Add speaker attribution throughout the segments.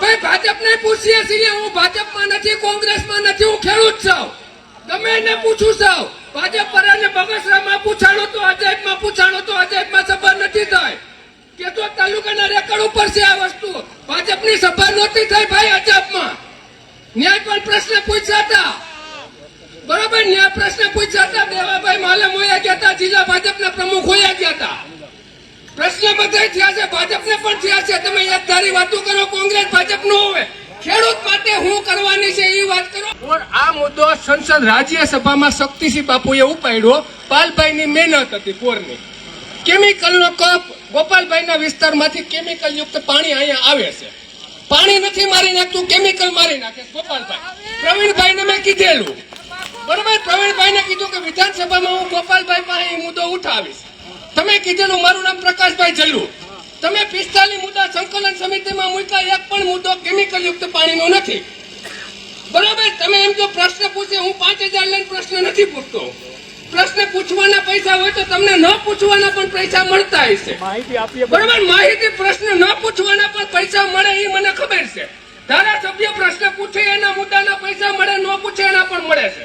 Speaker 1: ભાઈ ભાજપને પૂછીએ છીએ? હું ભાજપમાં નથી, કોંગ્રેસમાં નથી, હું ખેડૂત છું. તમે એને પૂછું છું ભાજપ પરાને બગસરામાં પૂછાણો તો અજયબમાં પૂછાણો તો અજયબમાં સભા નથી થાય. કે તો તાલુકાના રેકર્ડ ઉપર છે આ વસ્તુ. ભાજપની સભા નહોતી થઈ ભાઈ અજબમાં ન્યાય પણ પ્રશ્ન પૂછ્યા હતા. બરોબર, ન્યાય પ્રશ્ન પૂછ્યા હતા. દેવાભાઈ માલે મોયા ગયા હતા, જિલ્લા ભાજપના પ્રમુખ હોયા ગયા હતા. પ્રશ્ન બધા થયા છે, ભાજપને પણ થયા છે. તમે યાદધારી વાતો કરો, કોંગ્રેસ ભાજપનું હોય. ખેડૂત માટે હું કરવાની છે એ વાત કરો. પણ આ મુદ્દો સંસદ રાજ્યસભામાં શક્તિસિંહ બાપુએ ઉપાડ્યો. પાલભાઈની મહેનત હતી પોરની કેમિકલનો કપ ગોપાલભાઈના વિસ્તારમાંથી કેમિકલ યુક્ત પાણી અહીંયા આવે છે. પાણી નથી મારી નાખતું, કેમિકલ મારી નાખે ગોપાલભાઈ. પ્રવીણભાઈને મેં કીધેલું. બરોબર? પ્રવીણભાઈને કીધું કે વિધાનસભામાં હું ગોપાલભાઈ પાસે મુદ્દો ઉઠાવીશ. તમે કીધેલું મારું નામ પ્રકાશભાઈ જલ્લુ તમે પિસ્તાલીસ મુદ્દા સંકલન સમિતિમાં મૂક્યા એક પણ મુદ્દો કેમિકલ યુક્ત પાણીનો નથી. બરાબર? તમે એમ જો પ્રશ્ન પૂછે હું પાંચ હજાર લઈને પ્રશ્ન નથી પૂછતો. પ્રશ્ન પૂછવાના પૈસા હોય તો તમને ન પૂછવાના પણ પૈસા મળતા હશે બરાબર? માહિતી પ્રશ્ન ન પૂછવાના પણ પૈસા મળે એ મને ખબર છે. ધારાસભ્ય પ્રશ્ન પૂછે એના મુદ્દાના પૈસા મળે ન પૂછે એના પણ મળે છે.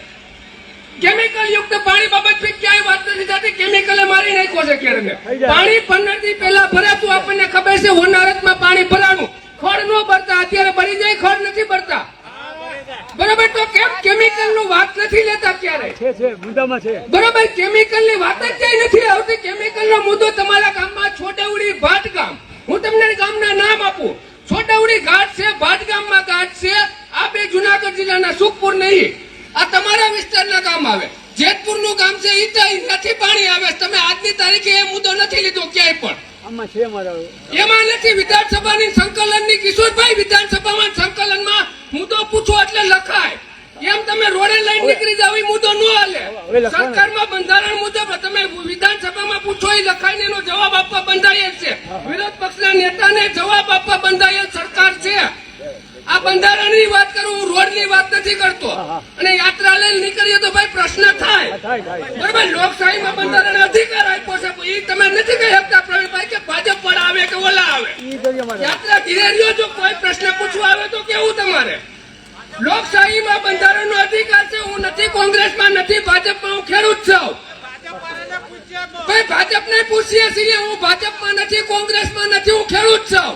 Speaker 1: કેમિકલ યુક્ત પાણી બાબત ક્યાંય વાત નથી થતી. કેમિકલ મારી નાખો છે
Speaker 2: થઈ
Speaker 1: પાણી પંદર દી પહેલા ભરાતું આપણને ખબર છે હોનારતમાં પાણી ભરાણું. ખડ નો ભરતા. અત્યારે ભરી જાય ખડ નથી ભરતા. બરોબર? તો કેમ કેમિકલનું વાત નથી લેતા ક્યારે?
Speaker 2: છે છે મુદ્દામાં છે.
Speaker 1: બરોબર? કેમિકલની વાત જ ક્યાંય નથી આવતી. કેમિકલ નો મુદ્દો તમારા ગામમાં છોટાઉડી ભાટ ગામ હું તમને ગામના નામ આપું. છોટાઉડી ઘાટ છે ભાટ ગામમાં ઘાટ છે. આ બે જુનાગઢ જિલ્લાના સુખપુર નહીં. આ તમારા વિસ્તારના કામ આવે. જેતપુરનું ગામ છે નથી પાણી આવે. તમે આજની તારીખે એ મુદ્દો નથી લીધો ક્યાંય પણ. એમાં નથી. વિધાનસભાની સંકલનની કિશોરભાઈ વિધાનસભામાં સંકલનમાં મુદ્દો પૂછો એટલે લખાય. એમ તમે રોડે લઈને નીકળી જાવ મુદ્દો ન હાલે. સરકારમાં બંધારણ મુજબ તમે વિધાનસભામાં પૂછો એ લખાઈને એનો જવાબ આપવા બંધાયેલ છે. વિરોધ પક્ષના નેતાને જવાબ આપવા બંધાયેલ સરકાર છે. આ બંધારણની વાત કરું હું રોડની વાત નથી કરતો. નીકળીએ તો ભાઈ પ્રશ્ન થાય.
Speaker 2: થાય થાય.
Speaker 1: બરોબર લોકશાહીમાં બંધારણ અધિકાર આપ્યો છે એ તમે નથી કહી શકતા પ્રવીણભાઈ કે ભાજપ પણ આવે કે ઓલા આવે.
Speaker 2: કરીએ
Speaker 1: યાત્રા ધીરે રહ્યો જો કોઈ પ્રશ્ન પૂછવા આવે તો કેવું તમારે? લોકશાહીમાં બંધારણનો અધિકાર છે હું નથી કોંગ્રેસમાં નથી ભાજપમાં હું ખેડૂત છું. ભાઈ ભાજપને પૂછીએ છીએ હું ભાજપમાં નથી કોંગ્રેસમાં નથી હું ખેડૂત છું.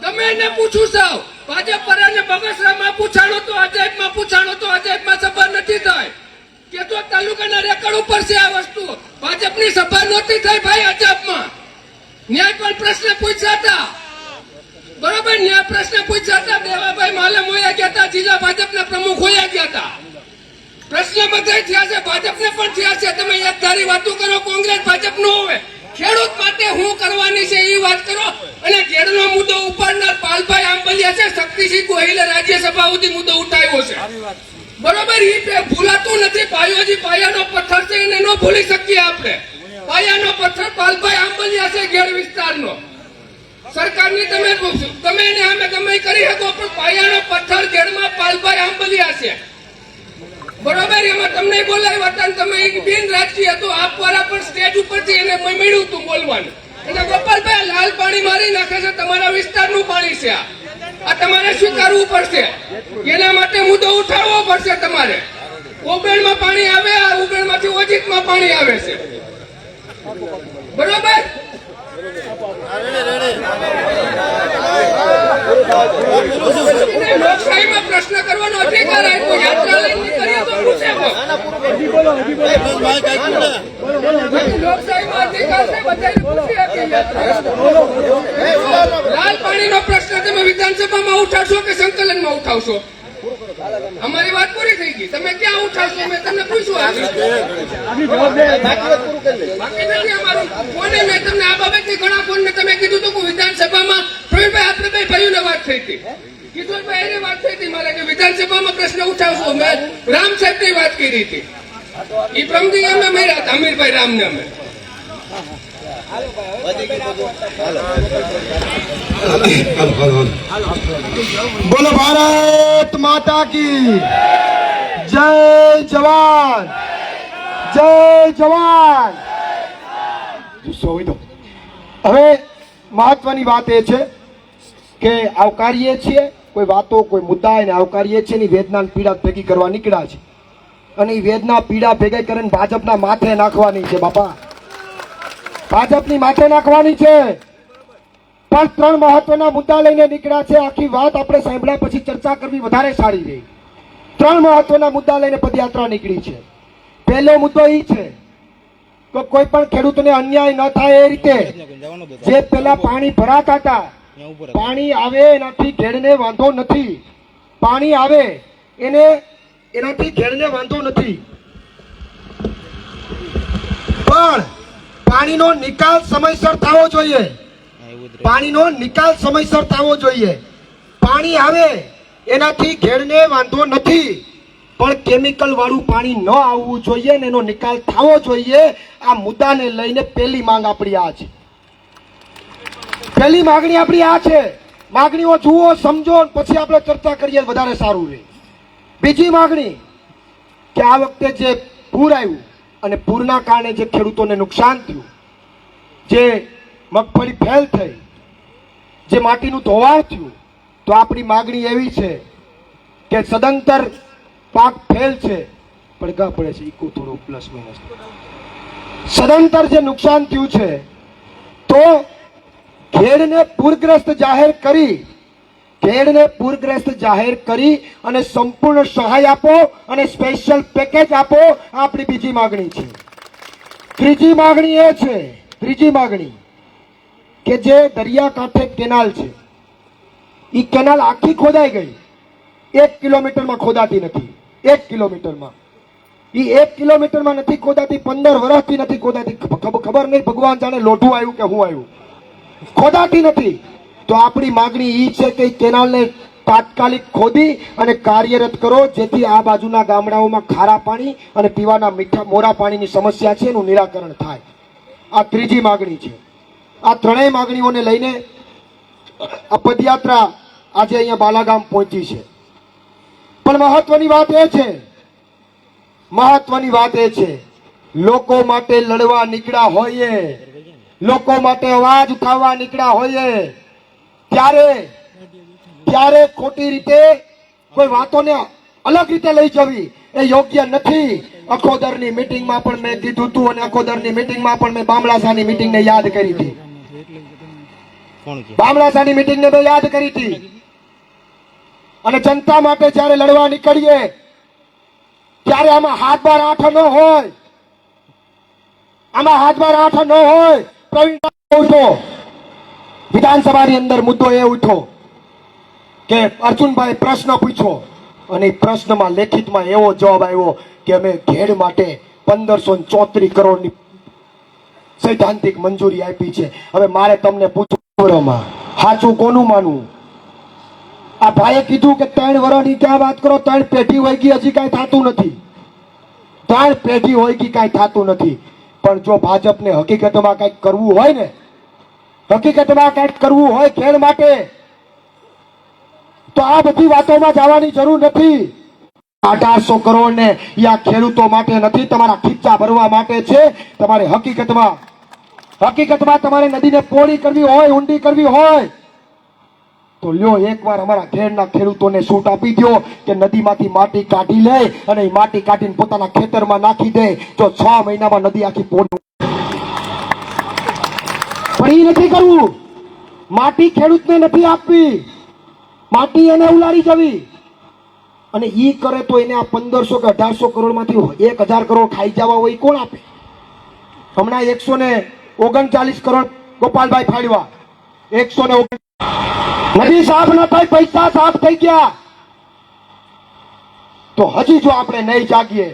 Speaker 1: તમે એને પૂછું છું. ભાજપ પરાને બગસરામાં પૂછાણો તો અજયબમાં પૂછાણો તો અજયબમાં સભા નથી થઈ કે તો તાલુકાના રેકર્ડ ઉપર છે આ વસ્તુ. ભાજપની સભા નહોતી થઈ ભાઈ અજાબમાં ન્યાય પણ પ્રશ્ન પૂછ્યા હતા. બરોબર, ન્યાય પ્રશ્ન પૂછ્યા હતા. દેવાભાઈ માલમ હોયા ગયા હતા જિલ્લા ભાજપના પ્રમુખ હોયા ગયા હતા. પ્રશ્ન બધા થયા છે, ભાજપને પણ થયા છે. તમે એક ધારી વાતો કરો, કોંગ્રેસ ભાજપ નો હોય. ખેડૂત માટે હું કરવાની છે એ વાત કરો. અને ઘેરનો મુદ્દો ઉપાડનાર પાલભાઈ આંબલિયા છે, શક્તિસિંહ ગોહિલે રાજ્યસભા સુધી મુદ્દો ઉઠાવ્યો છે. બરોબર એ ભૂલાતું નથી. પાયોજી પાયાનો પથ્થર છે, એને ન ભૂલી શકીએ આપણે. પાયાનો પથ્થર પાલભાઈ આંબલિયા છે ઘેર વિસ્તારનો. સરકારની તમે તમે એને અમે તમે કરી શકો, પણ પાયાનો પથ્થર ઘેરમાં પાલભાઈ આંબલિયા છે. બરોબર, એમાં તમને બોલાવ્યા હતા તમે એક બિન રાજકીય હતો, આપવાળા પણ સ્ટેજ ઉપરથી એને મળ્યું હતું બોલવાનું. એટલે ગોપાલભાઈ લાલ પાણી મારી નાખે છે, તમારા વિસ્તારનું પાણી છે આ. આ તમારે સ્વીકારવું પડશે? એના માટે મુદ્દો ઉઠાવવો પડશે તમારે. ઉબેણમાં પાણી આવે, આ ઉબેણમાંથી ઓજીતમાં પાણી આવે છે. બરોબર? લોકશાહીમાં પ્રશ્ન કરવાનો અધિકાર આપ્યો. યાત્રા લઈને નીકળીએ તો પૂછે છે પ્રશ્ન તમે વિધાનસભામાં ઉઠાવશો કે સંકલનમાં ઉઠાવશો? અમારી વાત પૂરી થઈ ગઈ. તમે ક્યાં ઉઠાવશો? મેં તમને પૂછ્યું બાકી નથી અમારું. કોને મેં તમને આ બાબતની ઘણા ફોનને તમે કીધું હતું કે વિધાનસભામાં પ્રવીણભાઈ આપણે ભાઈઓને વાત થઈ હતી. કિશોરભાઈ એને વાત થઈ હતી મારે કે વિધાનસભામાં પ્રશ્ન ઉઠાવશો. મેં રામ સાહેબની વાત કરી હતી. એ પ્રમદી અમે મેળ્યા હતા અમીરભાઈ રામને અમે.
Speaker 3: બોલો ભારત માતા કી. જય જવાન. જય જવાન. હવે મહત્વની વાત એ છે કે આવકારીએ છીએ, કોઈ વાતો, કોઈ મુદ્દા એને આવકારીએ છીએ એની વેદના પીડા ભેગી કરવા નીકળ્યા છે. અને એ વેદના, પીડા ભેગા કરીને ભાજપના માથે નાખવાની છે બાપા. ભાજપની માથે નાખવાની છે. પણ ત્રણ મહત્વના મુદ્દા લઈને નીકળ્યા છે. આખી વાત આપણે સાંભળ્યા પછી ચર્ચા કરવી વધારે સારી રહી. ત્રણ મહત્વના મુદ્દા લઈને પદયાત્રા નીકળી છે. પહેલો મુદ્દો એ છે કે કોઈ પણ ખેડૂતને અન્યાય ન થાય એ રીતે જે પેલા પાણી ભરાતા હતા, પાણી આવે એનાથી ઘેડને વાંધો નથી. પાણી આવે એને એનાથી ઘેડને વાંધો નથી. પણ પાણીનો નિકાલ સમયસર થવો જોઈએ. પાણીનો નિકાલ સમયસર થવો જોઈએ. પાણી આવે એનાથી ઘેડને વાંધો નથી. પણ કેમિકલ વાળું પાણી ન આવવું જોઈએ ને એનો નિકાલ થવો જોઈએ. આ મુદ્દાને લઈને પહેલી માંગ આપણી આ છે. પહેલી માગણી આપણી આ છે. માગણીઓ જુઓ સમજો પછી આપણે ચર્ચા કરીએ વધારે સારું રહે. બીજી માગણી કે આ વખતે જે પૂર આવ્યું અને પૂરના કારણે જે ખેડૂતોને નુકસાન થયું, જે મગફળી ફેલ થઈ, જે માટીનું ધોવાણ થયું, તો આપણી માગણી એવી છે કે સદંતર પાક ફેલ છે પડઘા પડે છે ઇકો થોડું પ્લસ માઇનસ સદંતર જે નુકસાન થયું છે, તો ખેડને પૂરગ્રસ્ત જાહેર કરી ખેડને પૂરગ્રસ્ત જાહેર કરી અને સંપૂર્ણ સહાય આપો અને સ્પેશિયલ પેકેજ આપો, આપણી બીજી માગણી છે. ત્રીજી માગણી એ છે, ત્રીજી માગણી, કે જે દરિયાકાંઠે કેનાલ છે એ કેનાલ આખી ખોદાઈ ગઈ. એક કિલોમીટરમાં ખોદાતી નથી, એક કિલોમીટરમાં. એ એક કિલોમીટરમાં નથી ખોદાતી, પંદર વર્ષથી નથી ખોદાતી. ખબર નહીં, ભગવાન જાણે લોઢું આવ્યું કે હું આવ્યું. ખોદાતી નથી. તો આપણી માગણી ઈ છે કે કેનાલને તાત્કાલિક ખોદી અને કાર્યરત કરો, જેથી આ બાજુના ગામડાઓમાં ખારા પાણી અને પીવાના મીઠા મોરા પાણીની સમસ્યા છે એનું નિરાકરણ થાય. આ ત્રીજી માગણી છે. આ ત્રણેય માગણીઓને લઈને આ પદયાત્રા આજે અહીંયા બાલાગામ પહોંચી છે. પણ મહત્વની વાત એ છે, મહત્વની વાત એ છે, લોકો માટે લડવા નીકળ્યા હોઈએ, લોકો માટે અવાજ ઉઠાવવા નીકળ્યા હોઈએ ત્યારે ત્યારે ખોટી રીતે કોઈ વાતોને અલગ રીતે લઈ જવી એ યોગ્ય નથી. અખોદરની મીટિંગમાં પણ મેં કીધું હતું અને અખોદરની મીટિંગમાં પણ મેં બામણાસાની મીટિંગને યાદ કરી હતી. બામણાસાની મીટિંગને મેં યાદ કરી હતી. અને જનતા માટે જ્યારે લડવા નીકળીએ ત્યારે આમાં હાથ બાર આઠ ન હોય. આમાં હાથ બાર આઠ ન હોય. પ્રવીણ ઉઠો વિધાનસભાની અંદર મુદ્દો એ ઉઠો કે અર્જુનભાઈ પ્રશ્ન પૂછો અને પ્રશ્નમાં લેખિતમાં એવો જવાબ આવ્યો કે અમે ઘેડ માટે પંદરસો ચોત્રીસ કરોડની સૈદ્ધાંતિક મંજૂરી આપી છે. હવે મારે તમને પૂછવું સાચું કોનું માનવું? આ ભાઈએ કીધું કે ત્રણ વર્ષની ક્યાં વાત કરો, ત્રણ પેઢી હોય ગઈ, હજી કાંઈ થતું નથી. ત્રણ પેઢી હોય ગઈ, કાંઈ થતું નથી. પણ જો ભાજપને હકીકતમાં કંઈક કરવું હોય ને હકીકતમાં કંઈક કરવું હોય ખેડ માટે, તો આ બધી વાતોમાં જવાની જરૂર નથી. અઢારસો કરોડ ને યા ખેડૂતો માટે નથી, તમારા ખીચા ભરવા માટે છે. તમારે હકીકતમાં હકીકતમાં તમારે નદીને પોળી કરવી હોય, ઊંડી કરવી હોય, તો લ્યો એકવાર અમારા ઘેરના ખેડૂતોને છૂટ આપી દો કે નદીમાંથી માટી કાઢી લે અને માટી કાઢીને પોતાના ખેતરમાં નાખી દે. તો છ મહિનામાં નદી આખી પોળી પણ એ નથી કરવું. માટી ખેડૂતને નથી આપવી. માટી એને ઉલાડી જવી. અને ઈ કરે તો એને આ પંદરસો કે અઢારસો કરોડમાંથી એક હજાર કરોડ ખાઈ જવા હોય કોણ આપે? હમણાં એકસો ને ઓગણચાલીસ કરોડ ગોપાલભાઈ ફાળવા એકસો ને નદી સાફ ન થાય, પૈસા સાફ થઈ ગયા. તો હજી જો આપણે નહીં જાગીએ,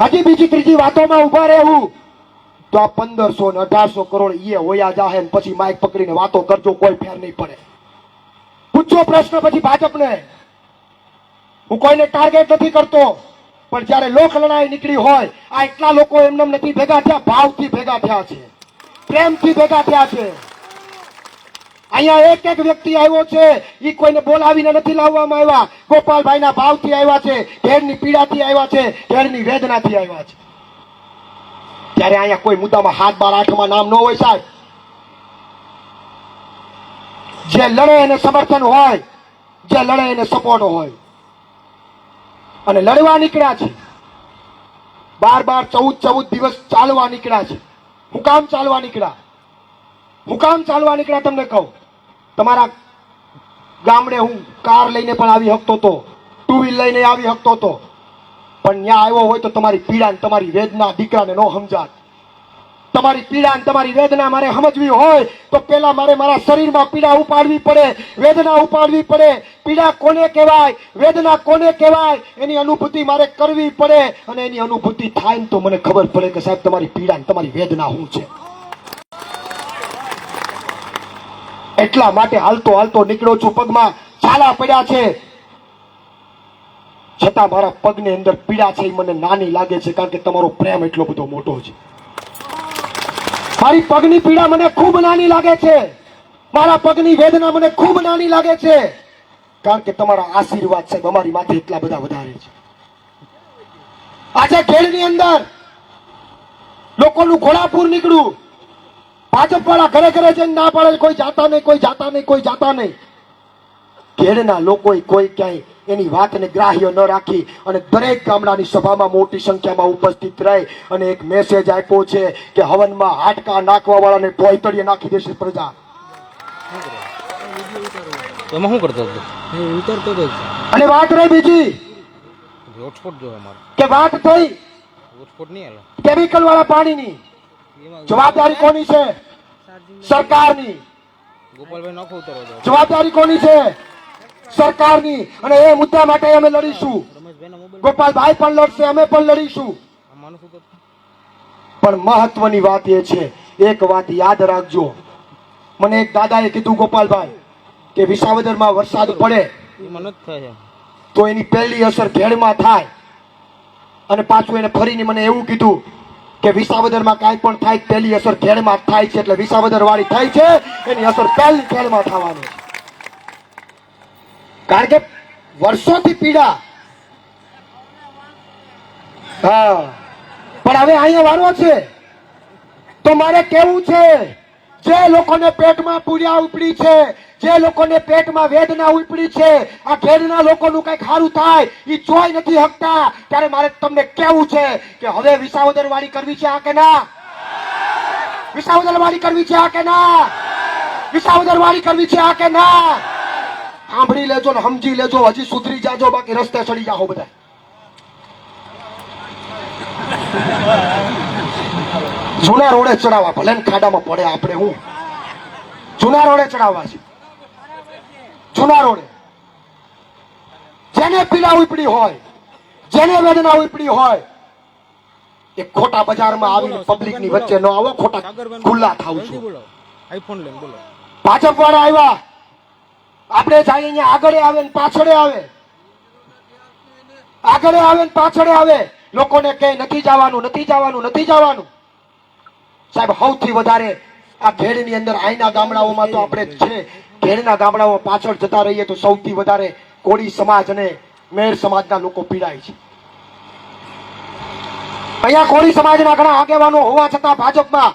Speaker 3: હજી બીજી ત્રીજી વાતોમાં ઊભા રહેવું. તો આ પંદરસો ને અઢારસો કરોડ ઈએ હોયા જાહે પછી માઇક પકડીને વાતો કરજો, કોઈ ફેર નહીં પડે. પૂછો પ્રશ્ન પછી ભાજપને. હું કોઈને ટાર્ગેટ નથી કરતો, પણ જ્યારે લોક લડાઈ નીકળી હોય, આ એટલા લોકો એમને નથી ભેગા થયા, ભાવથી ભેગા થયા છે. પ્રેમથી ભેગા થયા છે. અહીંયા એક એક વ્યક્તિ આવ્યો છે એ કોઈને બોલાવીને નથી લાવવામાં આવ્યા. ગોપાલભાઈના ભાવથી આવ્યા છે ઘેરની પીડાથી આવ્યા છે ઘેરની વેદનાથી આવ્યા છે. ત્યારે અહીંયા કોઈ મુદ્દામાં હાથ બાર આઠમાં નામ ન હોય સાહેબ. જે લડે એને સમર્થન હોય, જે લડે એને સપોર્ટ હોય. અને લડવા નીકળ્યા છે. બાર બાર ચૌદ ચૌદ દિવસ ચાલવા નીકળ્યા છે. હું કામ ચાલવા નીકળ્યા? હું કામ ચાલવા નીકળ્યા તમને કહું? તમારા ગામડે હું કાર લઈને પણ આવી શકતો હતો ટુ વ્હીલ લઈને આવી શકતો હતો. પણ ત્યાં આવ્યો હોય તો તમારી પીડા ને તમારી વેદના દીકરાને ન સમજાત. તમારી પીડા ને તમારી વેદના મારે સમજવી હોય તો પેલા મારે મારા શરીરમાં પીડા ઉપાડવી પડે, વેદના ઉપાડવી પડે. પીડા કોને કહેવાય? વેદના કોને કહેવાય? એની અનુભૂતિ મારે કરવી પડે અને એની અનુભૂતિ થાય ને તો મને ખબર પડે કે સાહેબ તમારી પીડા ને તમારી વેદના શું છે. એટલા માટે હાલતો હાલતો નીકળો છું પગમાં. છાલા પડ્યા છે. છતાં મારા પગની અંદર પીડા છે એ મને નાની લાગે છે કારણ કે તમારો પ્રેમ એટલો બધો મોટો છે. મારી પગની પીડા મને ખૂબ નાની લાગે છે. મારા પગની વેદના મને ખૂબ નાની લાગે છે. કારણ કે તમારા આશીર્વાદ સાહેબ અમારી માથે એટલા બધા વધારે છે. આજે ખેડની અંદર લોકોનું ઘોડાપુર નીકળ્યું. ભાજપ વાળા ઘરે ઘરે જઈને ના પાડે, કોઈ જાતા નહીં, કોઈ જાતા નહીં, કોઈ જાતા નહીં. ખેડના લોકોએ કોઈ ક્યાંય એની વાતને ગ્રાહ્ય ન રાખી અને દરેક ગામડાની સભામાં મોટી સંખ્યામાં ઉપસ્થિત રહી અને એક મેસેજ આપ્યો છે કે હવનમાં હાટકા નાખવા વાળાને ભોયતળીએ નાખી દેશે પ્રજા.
Speaker 4: તમે શું કરતો હતો?
Speaker 2: ઉતરતો હતો.
Speaker 3: અને વાત રહી બીજી.
Speaker 4: રોટફોટ જો અમારે
Speaker 3: કે વાત થઈ.
Speaker 4: રોટફોટ નહીં આલો
Speaker 3: કેમિકલ વાળા પાણીની. જવાબદારી કોની છે? સરકારની.
Speaker 4: ગોપાલભાઈ નખો ઉતરો
Speaker 3: જવાબદારી કોની છે? સરકારની અને એ મુદ્દા માટે અમે લડીશું. ગોપાલભાઈ પણ લડશે અમે પણ લડીશું. પણ મહત્વની વાત એ છે એક વાત યાદ રાખજો. મને એક દાદાએ કીધું ગોપાલભાઈ કે વિસાવદરમાં વરસાદ પડે તો એની પહેલી અસર ભેળમાં થાય. અને પાછું એને ફરીને મને એવું કીધું કે વિસાવદરમાં કાંઈ પણ થાય પહેલી અસર ભેળમાં થાય છે એટલે વિસાવદર વાળી થાય છે એની અસર પહેલી ભેળમાં થવાની છે. કારણ કે વર્ષોથી પીડા. હા. પણ હવે અહીંયા વારો છે. તો મારે કેવું છે? જે લોકોને પેટમાં પૂર્યા ઉપડી છે, જે લોકોને પેટમાં વેદના ઉપડી છે, આ ઘેરના લોકોનું કંઈક સારું થાય એ જોઈ નથી શકતા ત્યારે મારે તમને કેવું છે કે હવે વિસાવદર વાળી કરવી છે આ કે ના? વિસાવદર વાળી કરવી છે આ કે ના? વિસાવદર વાળી કરવી છે આ કે ના? સાંભળી લેજો ને સમજી લેજો હજી સુધરી જાજો બાકી રસ્તે ચડી જાઓ બધા જૂના રોડે ચડાવવા ભલે ને ખાડામાં પડે આપણે હું. જૂના રોડે ચડાવવા છે. જૂના રોડે. જેને પીડા ઉપડી હોય જેને વેદના ઉપડી હોય એ ખોટા બજારમાં આવીને પબ્લિકની વચ્ચે ન આવો ખોટા ખુલ્લા થાવ છું.
Speaker 4: આઈફોન લઈને બોલો.
Speaker 3: ભાજપ વાળા આવ્યા. આપણે જાય આગળ આવે ને પાછળ આવે. આગળ આવે ને પાછળ આવે. લોકોને કે નથી જવાનું નથી જવાનું નથી જવાનું. સાહેબ, સૌથી વધારે આ ઘેડની અંદર આઈના ગામડાઓમાં તો આપણે છે. ઘેડના ગામડાઓ પાછળ જતા રહીએ તો સૌથી વધારે કોળી સમાજ અને મેર સમાજના લોકો પીડાય છે. અહીંયા કોળી સમાજના ઘણા આગેવાનો હોવા છતાં ભાજપમાં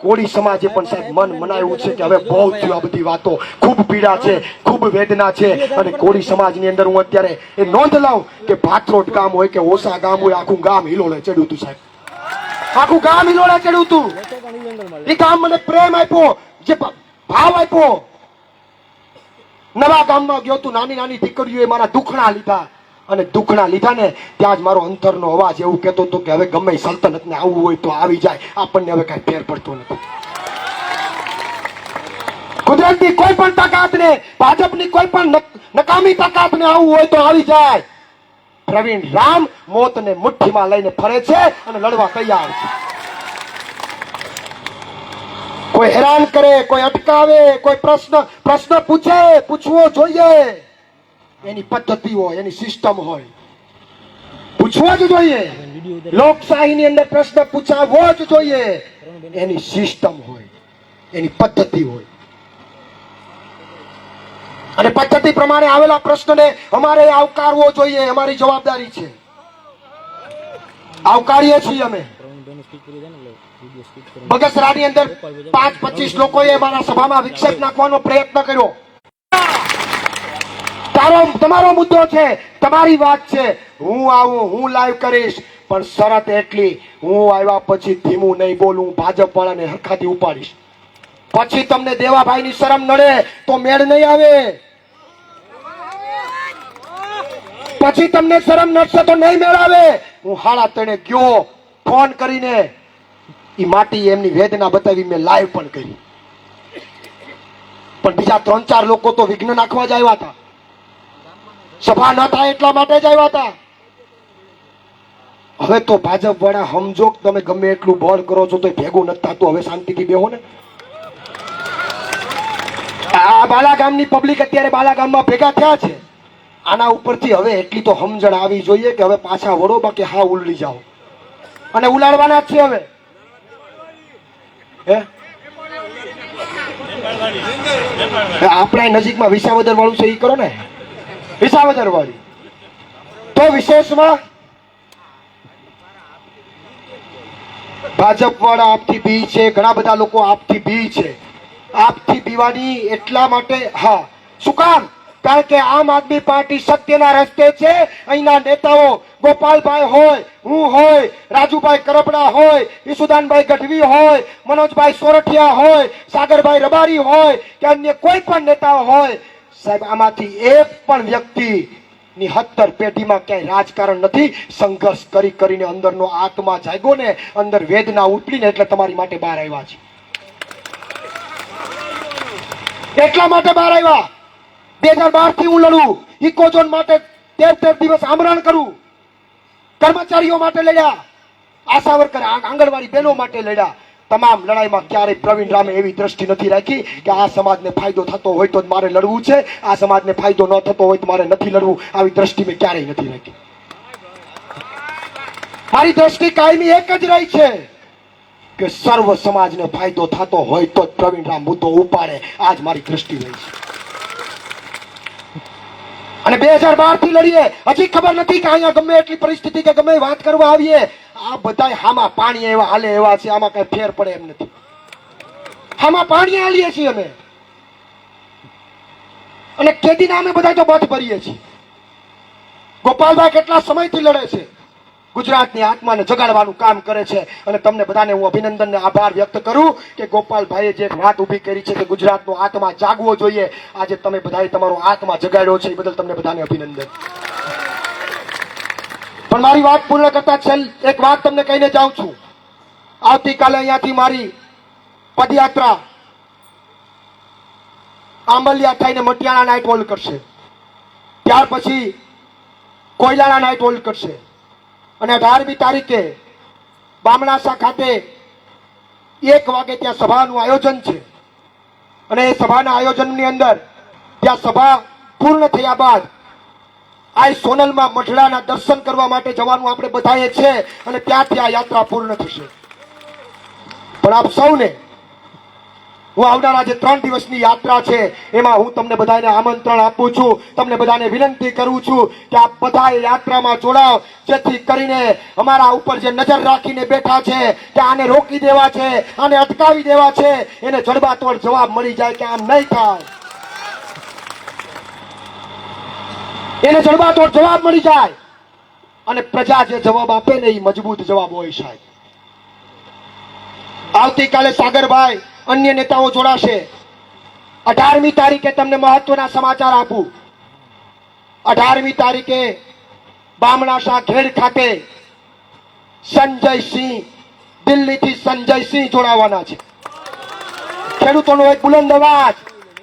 Speaker 3: કોળી સમાજે પણ સાહેબ મન મનાવ્યું છે કે હવે બહુ થયું આ બધી વાતો. ખૂબ પીડા છે, ખૂબ વેદના છે અને કોળી સમાજની અંદર હું અત્યારે એ નોંધ લઉં કે ભાથરોટ ગામ હોય કે ઓસા ગામ હોય, આખું ગામ હિલોળે ચડ્યું હતું સાહેબ. આખું ગામ હિલોળે ચડ્યું હતું. એ ગામ મને પ્રેમ આપ્યો, જે ભાવ આપ્યો. નવા ગામમાં ગયો તું નાની નાની દીકરીઓએ મારા દુખણા લીધા. અને દુઃખના લીધા ને ત્યાં જ મારો અંતરનો અવાજ એવું કહેતો હતો કે હવે ગમે સલ્તનતને આવવું હોય તો આવી જાય. આપણને હવે કઈ ફેર પડતો નથી. કુદરતની કોઈ પણ તાકાત ને ભાજપની કોઈ પણ નકામી તાકાત ને આવવું હોય તો આવી જાય. પ્રવીણ રામ મોતને મુઠ્ઠીમાં લઈને ફરે છે અને લડવા તૈયાર છે. કોઈ હેરાન કરે, કોઈ અટકાવે, કોઈ પ્રશ્ન પ્રશ્ન પૂછે, પૂછવો જોઈએ. એની પદ્ધતિ હોય, એની સિસ્ટમ હોય. પૂછવો જ જોઈએ. લોકશાહીની અંદર પ્રશ્ન પૂછાવો જ જોઈએ. એની સિસ્ટમ હોય, એની પદ્ધતિ હોય. અને પદ્ધતિ પ્રમાણે આવેલા પ્રશ્નને અમારે આવકારવો જોઈએ, અમારી જવાબદારી છે. આવકારીએ છીએ અમે.
Speaker 4: ને
Speaker 3: બગસરાની અંદર પાંચ પચીસ લોકોએ મારા સભામાં વિક્ષેપ નાખવાનો પ્રયત્ન કર્યો. તારો, તમારો મુદ્દો છે, તમારી વાત છે. હું આવું, હું લાઈવ કરીશ, પણ શરત એટલી, હું આવ્યા પછી ધીમું નહીં બોલું ભાજપ વાળાને હરખાથી ઉપાડીશ. પછી તમને દેવાભાઈની શરમ નડે, તો મેળ નહીં આવે. પછી તમને શરમ નડશે તો નહીં મેળ આવે. હું હાડા તણે ગયો, ફોન કરીને એ માટી એમની વેદના બતાવી મેં લાઈવ પણ કરી. પણ બીજા ત્રણ ચાર લોકો તો વિઘ્ન નાખવા જ આવ્યા હતા. સભા ન થાય એટલા માટે જ આવ્યા હતા. હવે તો ભાજપ વાળા સમજો તમે ગમે એટલું બળ કરો છો તો ભેગું નથી થતું. હવે શાંતિથી બેહો ને. આ બાલાગામની પબ્લિક અત્યારે બાલાગામમાં ભેગા થયા છે. આના ઉપરથી હવે એટલી તો સમજણ આવી જોઈએ કે હવે પાછા વળો બાકી હા ઉલડી જાઓ. અને ઉલાડવાના જ છે હવે. હે, આપણા નજીકમાં વિસાવદર વાળું છે એ કરો ને. વિસાવદર વાળી તો વિશેષમાં ભાજપ વાળા આપથી બી છે, ઘણા બધા લોકો આપથી બી છે. આપથી બીવાની એટલા માટે, હા. શું કામ? કારણ કે આમ આદમી પાર્ટી સત્યના રસ્તે છે, અહીંના નેતાઓ ગોપાલભાઈ હોય, હું હોય, રાજુભાઈ કરપડા હોય ઈસુદાનભાઈ ગઢવી હોય, મનોજભાઈ સોરઠિયા હોય, સાગરભાઈ રબારી હોય, કે અન્ય કોઈ પણ નેતાઓ હોય સાહેબ, આમાંથી એક પણ વ્યક્તિ ની હત્તર પેઢીમાં ક્યાંય રાજકારણ નથી. સંઘર્ષ કરી કરીને અંદરનો આત્મા જાગ્યો ને, અંદર વેદના ઉપડીને એટલે તમારી માટે બહાર આવ્યા છે. એટલા માટે બહાર આવ્યા? બે હજાર બારથી હું લડું. ઇકોઝોન માટે તેર તેર દિવસ આમરણ કરું. કર્મચારીઓ માટે લડ્યા. આશા વર્કર આંગણવાડી બહેનો માટે લડ્યા. તમામ લડાઈમાં ક્યારેય પ્રવીણ રામે એવી દ્રષ્ટિ નથી રાખી કે આ સમાજને ફાયદો થતો હોય તો જ મારે લડવું છે, આ સમાજને ફાયદો ન થતો હોય તો મારે નથી લડવું, આવી દ્રષ્ટિ મેં ક્યારેય નથી રાખી. મારી દ્રષ્ટિ કાયમી એક જ રહી છે કે સર્વ સમાજને ફાયદો થતો હોય તો જ પ્રવીણ રામ મુદ્દો ઉપાડે, આજ મારી દ્રષ્ટિ રહી છે. અને બે હજાર બારથી લડીએ, હજી ખબર નથી કે અહીંયા ગમે એટલી પરિસ્થિતિ કે ગમે વાત કરવા આવીએ. આ બધા હામાં પાણી એવા હાલે એવા છે, આમાં કઈ ફેર પડે એમ નથી. હામાં પાણી હાલીએ છીએ અમે. અને કેદીના અમે બધા તો બધ ભરીએ છીએ. ગોપાલભાઈ કેટલા સમયથી લડે છે? ગુજરાતની આત્માને જગાડવાનું કામ કરે છે અને તમને બધાને હું અભિનંદન ને આભાર વ્યક્ત કરું કે ગોપાલભાઈએ જે વાત ઊભી કરી છે કે ગુજરાતનો આત્મા જાગવો જોઈએ. આજે તમે બધાએ તમારો આત્મા જગાડ્યો છે, એ બદલ તમને બધાને અભિનંદન. પણ મારી વાત પૂર્ણ કરતા છેલ્લ એક વાત તમને કહીને જાઉં છું. આવતીકાલે અહીંયાથી મારી પદયાત્રા આંબલિયા થઈને મટિયાણા નાઇટ હોલ્ડ કરશે. ત્યાર પછી કોયલાના નાઇટ હોલ્ડ કરશે. અને અઢારમી તારીખે બામણાસા ખાતે એક વાગે ત્યાં સભાનું આયોજન છે. અને એ સભાના આયોજનની અંદર ત્યાં સભા પૂર્ણ થયા બાદ આ સોનલમાં મઢડાના દર્શન કરવા માટે જવાનું આપણે બધાએ છે અને ત્યાંથી આ યાત્રા પૂર્ણ થશે. પણ આપ સૌને, હું આવનારા જે ત્રણ દિવસની યાત્રા છે, એમાં હું તમને બધાને આમંત્રણ આપું છું, તમને બધાને વિનંતી કરું છું કે આપ બધા યાત્રામાં જોડાવ, જેથી કરીને અમારા ઉપર જે નજર રાખીને બેઠા છે, કે આને રોકી દેવા છે, આને અટકાવી દેવા છે, એને જડબાતોડ જવાબ મળી જાય કે આમ નહીં થાય. એને જડબાતોડ જવાબ મળી જાય. અને પ્રજા જે જવાબ આપે ને એ મજબૂત જવાબ હોય સાહેબ. આવતીકાલે સાગરભાઈ અન્ય નેતાઓ જોડાશે. અઢારમી તારીખે તમને મહત્વના સમાચાર આપું. અઢારમી તારીખે બામણાશા ઘેડ ખાતે સંજયસિંહ દિલ્હીથી સંજયસિંહ જોડાવાના છે. ખેડૂતોનો એક બુલંદ અવાજ,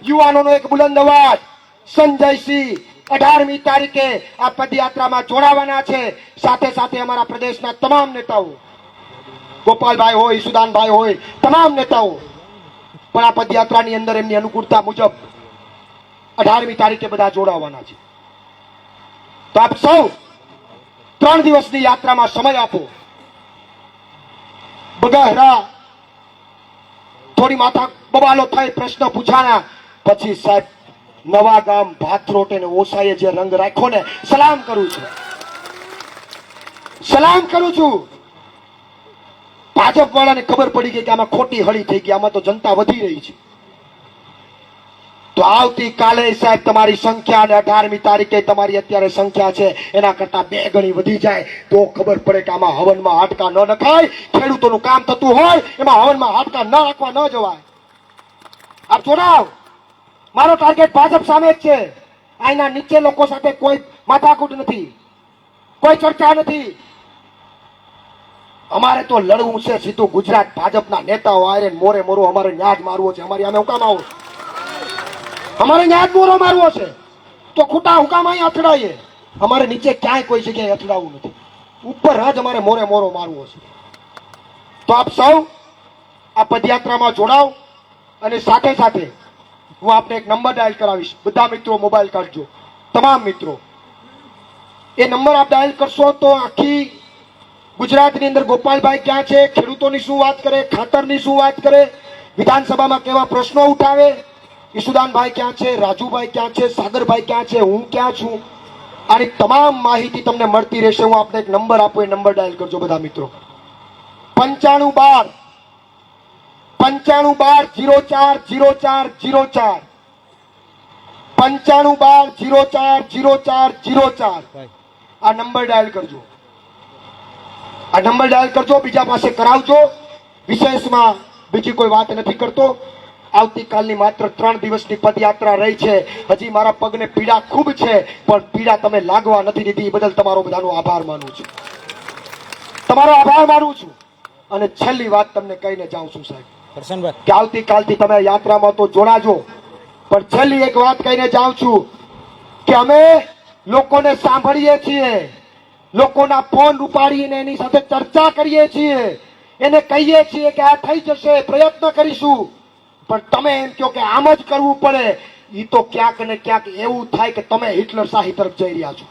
Speaker 3: યુવાનોનો એક બુલંદ અવાજ. સંજયસિંહ અઢારમી તારીખે આ પદયાત્રામાં જોડાવાના છે. સાથે સાથે અમારા પ્રદેશના તમામ નેતાઓ. ગોપાલભાઈ હોય, સુદાનભાઈ હોય, તમામ નેતાઓ. પણ આ પદયાત્રાની અંદર એમની અનુકૂળતા મુજબ અઢારમી તારીખે બધા જોડાવાના છે. તો આપ સૌ ત્રણ દિવસની યાત્રામાં સમય આપો. બગહરા, થોડી માથા બબાલો થઈ પ્રશ્ન પૂછાણા, પછી સાહેબ નવા ગામ ભાથરોટ અને ઓસાએ જે રંગ રાખ્યો ને, સલામ કરું છું. સલામ કરું છું. ભાજપ વાળાને ખબર પડી ગઈ કે આમાં ખોટી હળી થઈ ગઈ, આમાં તો જનતા વધી રહી છે. તો આવતીકાલે સાહેબ તમારી સંખ્યા અને અઢારમી તારીખે તમારી અત્યારે સંખ્યા છે, એના કરતા બે ગણી વધી જાય. તો ખબર પડે કે આમાં હવનમાં હાડકા ન નખાય, ખેડૂતોનું કામ થતું હોય, એમાં હવનમાં હાડકા ન રાખવા ન જવાય. આપ જોડાવ. મારો ટાર્ગેટ ભાજપ સામે જ છે. અહીંના નીચે લોકો સાથે કોઈ માથાકૂટ નથી. કોઈ ચર્ચા નથી. અમારે તો લડવું છે સીધું ગુજરાત ભાજપના નેતાઓ આરે મોરે મોરો અમારે ન્યાજ મારવો છે. અમારી અમે હુકામ આવો. અમારે ન્યાજ મોરો મારવો છે. તો ખોટા હુકામ અહીં અથડાઈએ. અમારે નીચે ક્યાંય કોઈ જગ્યાએ અથડાવવું નથી. ઉપર જ અમારે મોરે મોરો મારવો છે. તો આપ સૌ આ પદયાત્રામાં જોડાવ અને સાથે સાથે હું આપને એક નંબર ડાયલ કરાવીશ. બધા મિત્રો મોબાઈલ કાઢજો. તમામ મિત્રો. એ નંબર આપ ડાયલ કરશો તો આખી ગુજરાતની અંદર ગોપાલભાઈ ક્યાં છે, ખેડૂતોની શું વાત કરે, ખાતરની શું વાત કરે, વિધાનસભામાં કેવા પ્રશ્નો ઉઠાવે, ઈશુદાનભાઈ ક્યાં છે, રાજુભાઈ ક્યાં છે, સાગરભાઈ ક્યાં છે, હું ક્યાં છું? આની તમામ માહિતી તમને મળતી રહેશે. હું આપને એક નંબર આપું, એ નંબર ડાયલ કરજો બધા મિત્રો. પંચાણું બાર. પંચાણું બાર જીરો ચાર જીરો ચાર જીરો ચાર. પંચાણું બાર જીરો ચાર જીરો ચાર જીરો ચાર. આ નંબર ડાયલ કરજો. આ નંબર ડાયલ કરજો, બીજા પાસે કરાવજો. વિશેષમાં બીજી કોઈ વાત નથી કરતો. આવતીકાલની માત્ર ત્રણ દિવસની પદયાત્રા રહી છે. હજી મારા પગને પીડા ખૂબ છે, પણ પીડા તમે લાગવા નથી દીધી. એ બદલ તમારો બધાનો આભાર માનું છું. તમારો આભાર માનું છું. અને છેલ્લી વાત તમને કહીને જાઉં છું સાહેબ.
Speaker 4: કરશનભાઈ
Speaker 3: કે આવતીકાલથી તમે યાત્રામાં તો જોડાજો. પણ છેલ્લી એક વાત કહીને જાઉં છું કે અમે લોકોને સાંભળીએ છીએ. લોકોના ફોન ઉપાડીને એની સાથે ચર્ચા કરીએ છીએ. એને કહીએ છીએ કે આ થઈ જશે, પ્રયત્ન કરીશું. પણ તમે એમ કહો કે આમ જ કરવું પડે. એ તો ક્યાંક ને ક્યાંક એવું થાય કે તમે હિટલર શાહી તરફ જઈ રહ્યા છો.